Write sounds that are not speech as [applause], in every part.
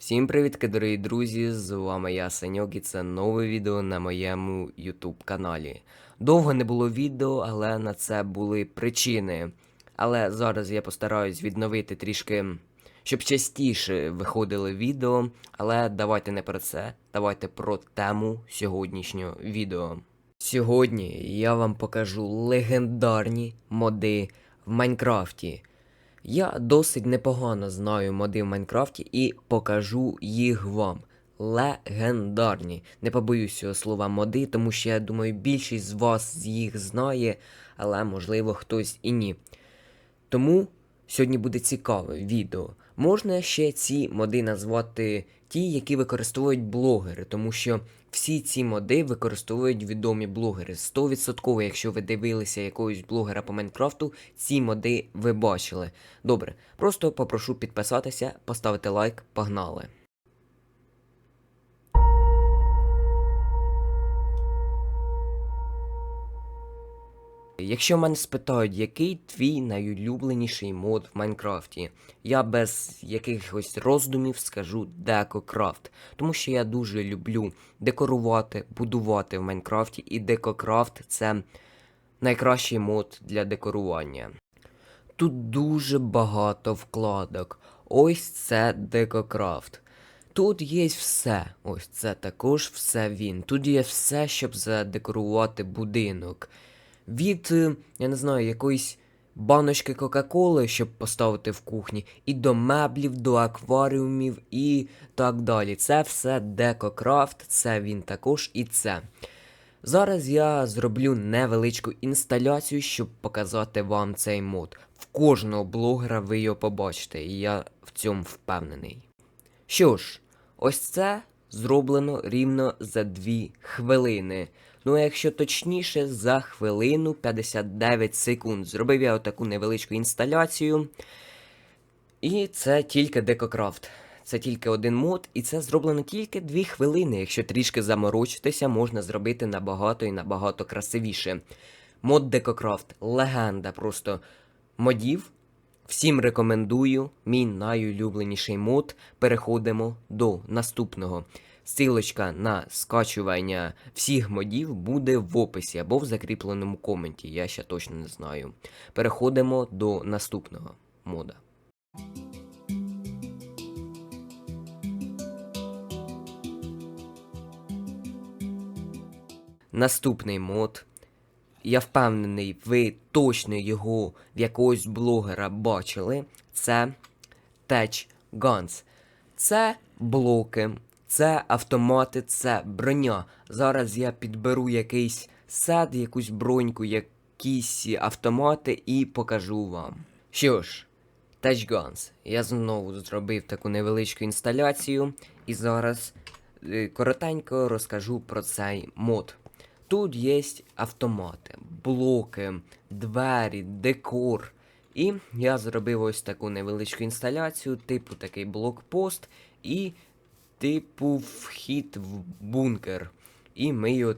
Всім привіт, дорогі друзі! З вами я Саньок і це нове відео на моєму YouTube каналі. Довго не було відео, але на це були причини. Але зараз я постараюсь відновити трішки, щоб частіше виходили відео. Але давайте не про це, давайте про тему сьогоднішнього відео. Сьогодні я вам покажу легендарні моди в Майнкрафті. Я досить непогано знаю моди в Майнкрафті і покажу їх вам. Легендарні. Не побоюсь цього слова моди, тому що я думаю, більшість з вас їх знає, але можливо хтось і ні. Тому сьогодні буде цікаве відео. Можна ще ці моди назвати ті, які використовують блогери, тому що всі ці моди використовують відомі блогери. 100%, якщо ви дивилися якогось блогера по Майнкрафту, ці моди ви бачили. Добре, просто попрошу підписатися, поставити лайк, погнали. Якщо мене спитають, який твій найулюбленіший мод в Майнкрафті, я без якихось роздумів скажу Декокрафт, тому що я дуже люблю декорувати, будувати в Майнкрафті, і Декокрафт це найкращий мод для декорування. Тут дуже багато вкладок. Ось це Декокрафт. Тут є все. Ось це також все він. Тут є все, щоб задекорувати будинок. Від, е, я не знаю, якоїсь баночки Кока-Коли, щоб поставити в кухні, і до меблів, до акваріумів і так далі. Це все Декокрафт, це він також і це. Зараз я зроблю невеличку інсталяцію, щоб показати вам цей мод. В кожного блогера ви його побачите, і я в цьому впевнений. Що ж, ось це зроблено рівно за 2 хвилини. Ну, а якщо точніше, за хвилину 59 секунд. Зробив я отаку невеличку інсталяцію. І це тільки Декокрафт. Це тільки один мод, і це зроблено тільки 2 хвилини. Якщо трішки заморочитися, можна зробити набагато і набагато красивіше. Мод Декокрафт легенда просто модів. Всім рекомендую, мій найулюбленіший мод. Переходимо до наступного. Силочка на скачування всіх модів буде в описі або в закріпленому коменті, я ще точно не знаю. Переходимо до наступного мода. Наступний мод. Я впевнений, ви точно його в якогось блогера бачили. Це Tech Guns. Це блоки, це автомати, це броня. Зараз я підберу якийсь сет, якусь броньку, якісь автомати і покажу вам. Що ж, Touch Guns. Я знову зробив таку невеличку інсталяцію, і зараз е, коротенько розкажу про цей мод. Тут є автомати, блоки, двері, декор. І я зробив ось таку невеличку інсталяцію, типу такий блокпост і типу вхід в бункер. І ми його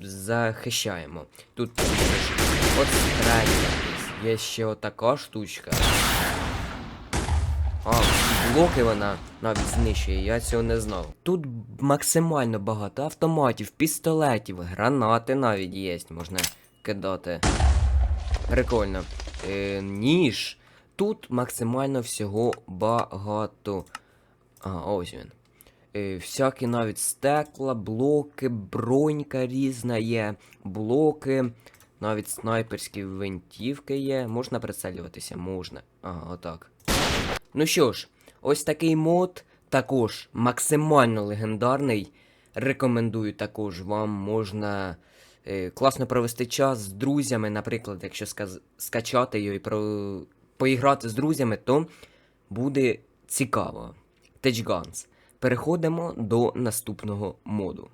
захищаємо. Тут от. Є ще отака штучка. А, блоки вона навіть знищує, я цього не знав. Тут максимально багато автоматів, пістолетів, гранати навіть є, можна кидати. Прикольно. Е, ніж. Тут максимально всього багато. А, ось він. Е, всякі навіть стекла, блоки, бронька різна є, блоки, навіть снайперські винтівки є. Можна прицелюватися? Можна. Ага, отак. Ну що ж, ось такий мод також максимально легендарний. Рекомендую також вам можна е, класно провести час з друзями, наприклад, якщо сказ- скачати його і про... поіграти з друзями, то буде цікаво. Guns. Переходимо до наступного моду.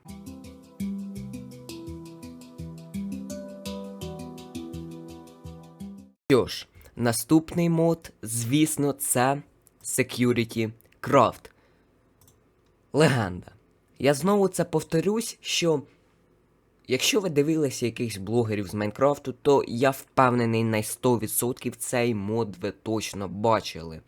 Що ж, наступний мод, звісно, це Security Craft. Легенда. Я знову це повторюсь, що Якщо ви дивилися якихось блогерів з Майнкрафту, то я впевнений на 100% цей мод ви точно бачили.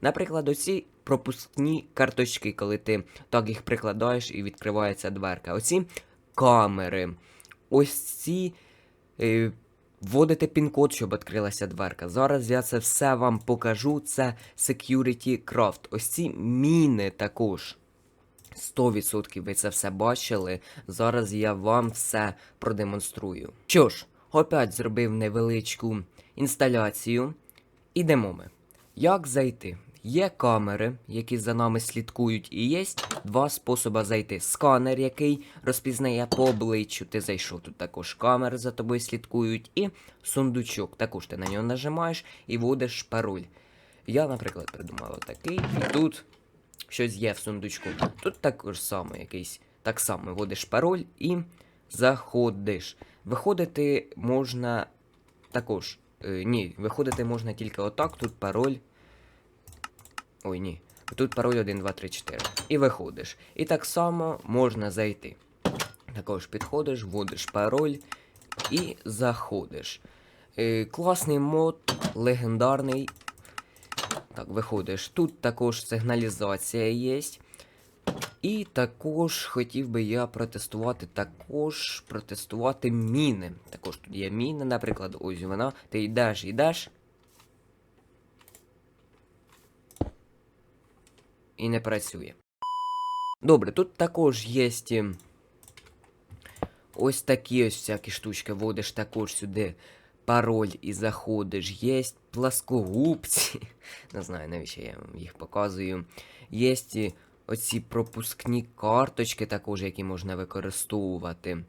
Наприклад, оці пропускні карточки, коли ти так їх прикладаєш і відкривається дверка. Оці камери. Ось ці. Е, Вводите пін-код, щоб відкрилася дверка. Зараз я це все вам покажу. Це Security Craft. Ось ці міни також. 100% ви це все бачили. Зараз я вам все продемонструю. Що ж, опять зробив невеличку інсталяцію. Ідемо ми. Як зайти? Є камери, які за нами слідкують, і є два способи зайти. Сканер, який розпізнає по обличчю. Ти зайшов, тут також камери за тобою слідкують, і сундучок. Також ти на нього нажимаєш і вводиш пароль. Я, наприклад, придумав такий, і тут щось є в сундучку. Тут також саме якийсь. Так само вводиш пароль і заходиш. Виходити можна також. Е, ні, виходити можна тільки отак. Тут пароль. Ой, ні. Тут пароль 1, 2, 3, 4. І виходиш. І так само можна зайти. Також підходиш, вводиш пароль і заходиш. Е, класний мод, легендарний. Так, виходиш. Тут також сигналізація є. І також хотів би я протестувати також протестувати міни. Також тут є міни, наприклад, ось вона. Ти йдеш, йдеш. І не працює. Добре, тут також є ем, ось такі ось всякі штучки. Вводиш також сюди пароль і заходиш. Є пласкогубці. [laughs] Не знаю, навіщо я їх показую. Є оці пропускні карточки, також, які можна використовувати.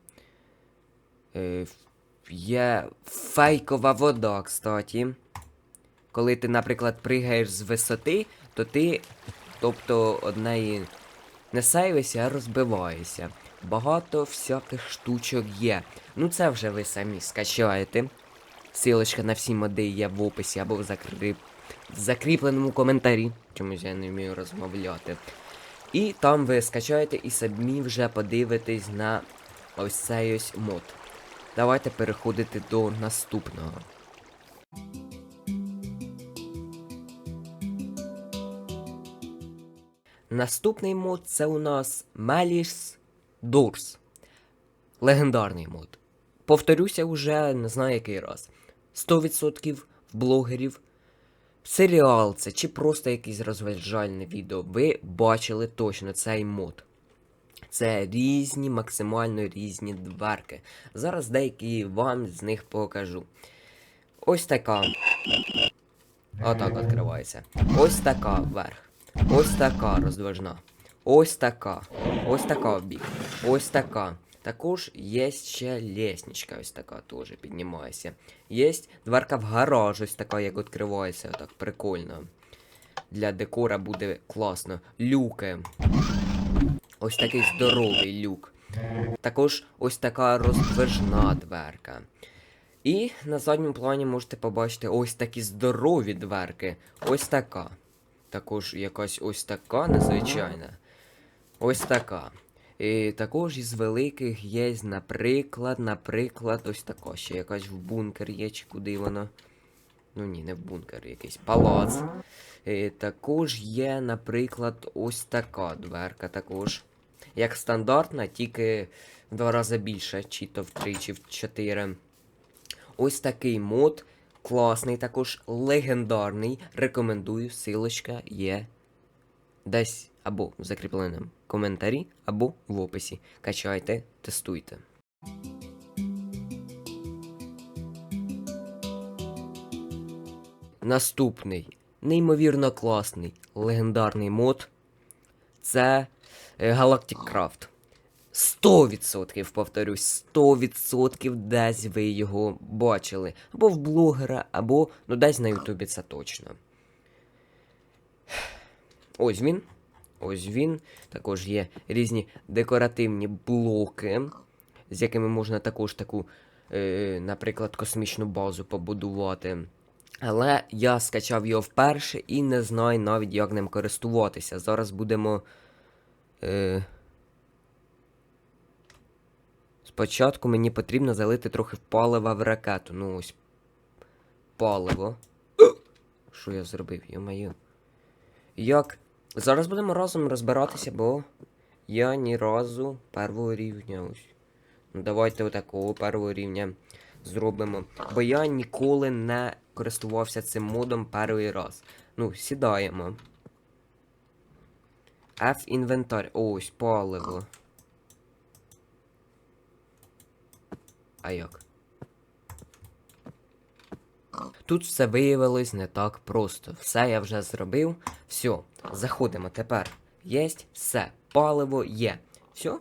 Е, Є фейкова вода, кстати. Коли ти, наприклад, пригаєш з висоти, то ти, тобто, однеї не сейвишся, а розбиваєшся. Багато всяких штучок є. Ну це вже ви самі скачаєте. Силочка на всі моди є в описі або в, закріп... в закріпленому коментарі. Чомусь я не вмію розмовляти. І там ви скачаєте і самі вже подивитесь на ось цей ось мод. Давайте переходити до наступного. Наступний мод це у нас Melis Doors. Легендарний мод. Повторюся вже не знаю який раз. 100% блогерів. Серіал це чи просто якесь розважальне відео. Ви бачили точно цей мод. Це різні, максимально різні дверки. Зараз деякі вам з них покажу. Ось така. Отак відкривається. Ось така вверх. Ось така роздвижна. Ось така. Ось така в бік. Ось така. Також є ще лестничка, ось така теж піднімається. Є дверка в гараж, ось така, як відкривається, так прикольно. Для декора буде класно. Люки. Ось такий здоровий люк. Також ось така роздвижна дверка. І на задньому плані можете побачити ось такі здорові дверки. Ось така. Також якась ось така незвичайна. Ось така. І також із великих є, наприклад, наприклад, ось така ще якась в бункер є, чи куди вона. Ну ні, не в бункер, якийсь палац. І також є, наприклад, ось така дверка також. Як стандартна, тільки в два рази більше, чи то в три, чи в чотири. Ось такий мод. Класний, також легендарний. Рекомендую, силочка є десь або в закріпленому коментарі, або в описі. Качайте, тестуйте. Наступний неймовірно класний легендарний мод це е, Galactic Craft. 100% повторюсь, 100% десь ви його бачили. Або в блогера, або ну десь на Ютубі це точно. Ось він. Ось він. Також є різні декоративні блоки, з якими можна також таку, е, наприклад, космічну базу побудувати. Але я скачав його вперше і не знаю навіть, як ним користуватися. Зараз будемо. Е, Спочатку мені потрібно залити трохи палива в ракету. Ну ось. Паливо. Що я зробив, йо-моє. Як? Зараз будемо разом розбиратися, бо я ні разу першого рівня ось. Ну давайте отакого першого рівня зробимо. Бо я ніколи не користувався цим модом перший раз. Ну, сідаємо. F інвентар. Ось, паливо. А як? Тут все виявилось не так просто. Все я вже зробив. Все, заходимо тепер. Єсть все. Паливо є. Все?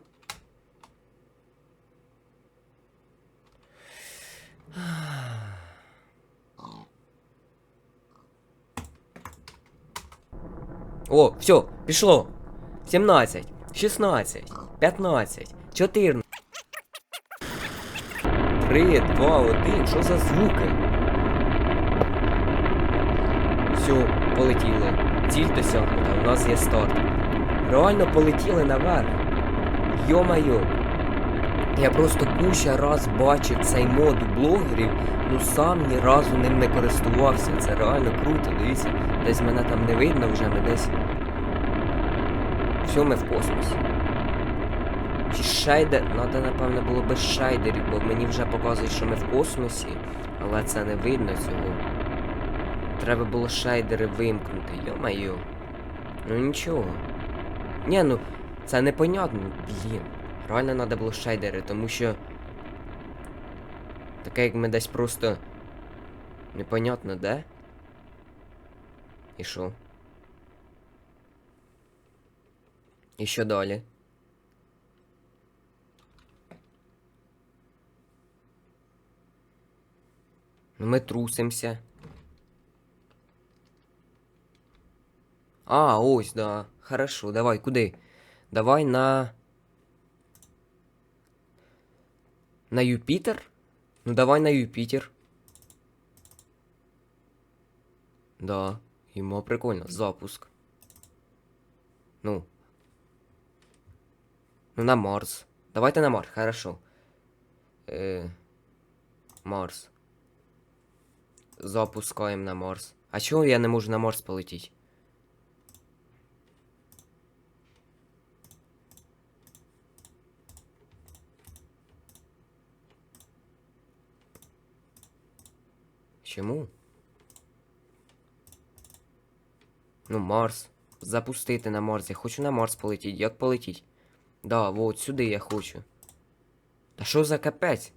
О, все, пішло. 17, 16, 15, 14. 3, 2, 1. Що за звуки? Все, полетіли. Ціль досягнута, у нас є старт. Реально полетіли наверх. Йо-майо. Я просто куча раз бачив цей мод у блогерів, ну сам ні разу ним не користувався. Це реально круто, дивіться. Десь мене там не видно вже, ми десь. Все, ми в космосі. Чи шайдер. Надо, напевно, було без шайдерів, бо мені вже показують, що ми в космосі, але це не видно цього. Треба було шайдери вимкнути, йо-майо. Ну нічого. Ні, ну, це непонятно, блін. Реально треба було шайдери, тому що. Таке як ми десь просто. Непонятно де. І що? І що далі? Ну ми трусимся. А, ось, да. Хорошо, давай, куди? Давай на. На Юпітер? Ну давай на Юпітер. Да, йому прикольно. Запуск. Ну. Ну на Марс. Давайте на Марс, хорошо. Е... Марс. Запускаємо на Марс. А чого я не можу на Марс полетіти? Чому? Ну, Марс. Запустити на Марс. Я хочу на Марс полетіти. Як полетіть? Да, вот сюди я хочу. Та що за капець?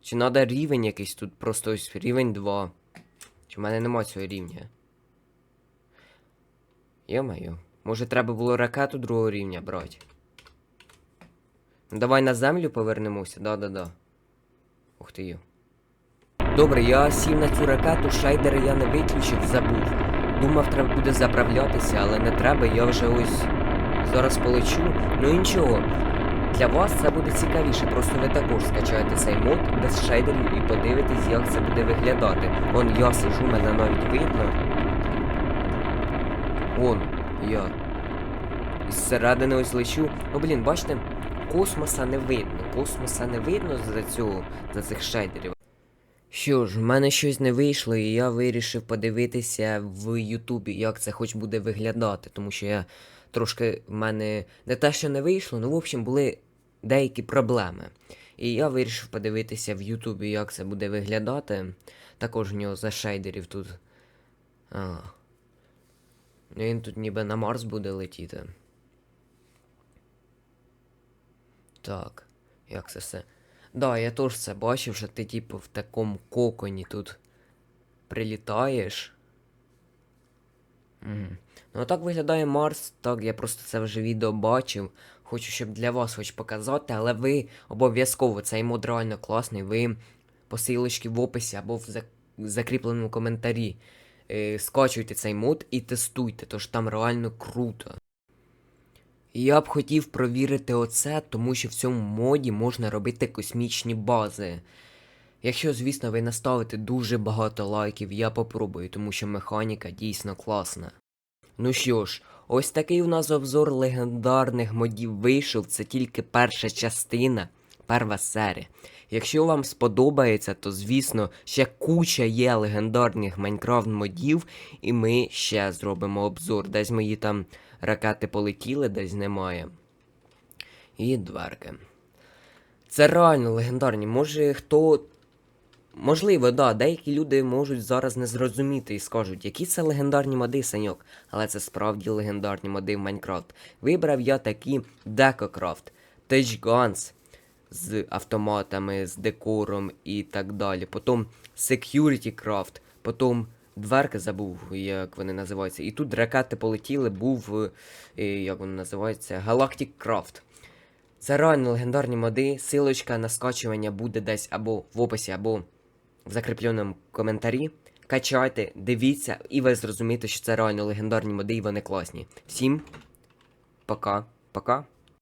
Чи надо рівень якийсь тут? Просто ось рівень 2. Чи в мене нема цього рівня? Йо-моє. Може треба було ракету другого рівня брати? Ну давай на землю повернемося, да-да-да. Ух ти йо. Добре, я сів на цю ракету, шайдери я не виключив, забув. Думав, треба буде заправлятися, але не треба, я вже ось зараз полечу. Ну нічого. Для вас це буде цікавіше, просто ви також скачаєте цей мод без шейдерів і подивитесь, як це буде виглядати. Вон я сижу, мене навіть видно. Вон, я. І зсередини ось лечу. Ну блін, бачите, космоса не видно. Космоса не видно за цього, за цих шейдерів. Що ж, в мене щось не вийшло, і я вирішив подивитися в Ютубі, як це хоч буде виглядати, тому що я трошки в мене не те, що не вийшло, ну в общем були деякі проблеми. І я вирішив подивитися в Ютубі, як це буде виглядати. Також в нього за шейдерів тут. А. Він тут ніби на Марс буде летіти. Так, як це все. Да, я теж це бачив, що ти типу в такому коконі тут прилітаєш. Угу. Ну, а так виглядає Марс. Так, я просто це вже відео бачив. Хочу, щоб для вас хоч показати, але ви обов'язково цей мод реально класний. Ви посилочки в описі або в зак- закріпленому коментарі. Е, скачуйте цей мод і тестуйте, тож там реально круто. Я б хотів провірити оце, тому що в цьому моді можна робити космічні бази. Якщо, звісно, ви наставите дуже багато лайків, я попробую, тому що механіка дійсно класна. Ну що ж, ось такий у нас обзор легендарних модів вийшов, це тільки перша частина. Перша серія. Якщо вам сподобається, то звісно ще куча є легендарних Майнкрафт модів, і ми ще зробимо обзор. Десь мої там ракети полетіли, десь немає. І дверки. Це реально легендарні. Може хто. Можливо, да, деякі люди можуть зараз не зрозуміти і скажуть, які це легендарні моди, Саньок. Але це справді легендарні моди в Майнкрафт. Вибрав я такі Декокрафт, Guns з автоматами, з декором і так далі. Потім Security Craft, потім дверки забув, як вони називаються. І тут ракети полетіли, був, е, як вони називаються, Galactic Craft. Це реально легендарні моди. Силочка на скачування буде десь або в описі, або в закріпленому коментарі. Качайте, дивіться, і ви зрозумієте, що це реально легендарні моди, і вони класні. Всім пока, пока.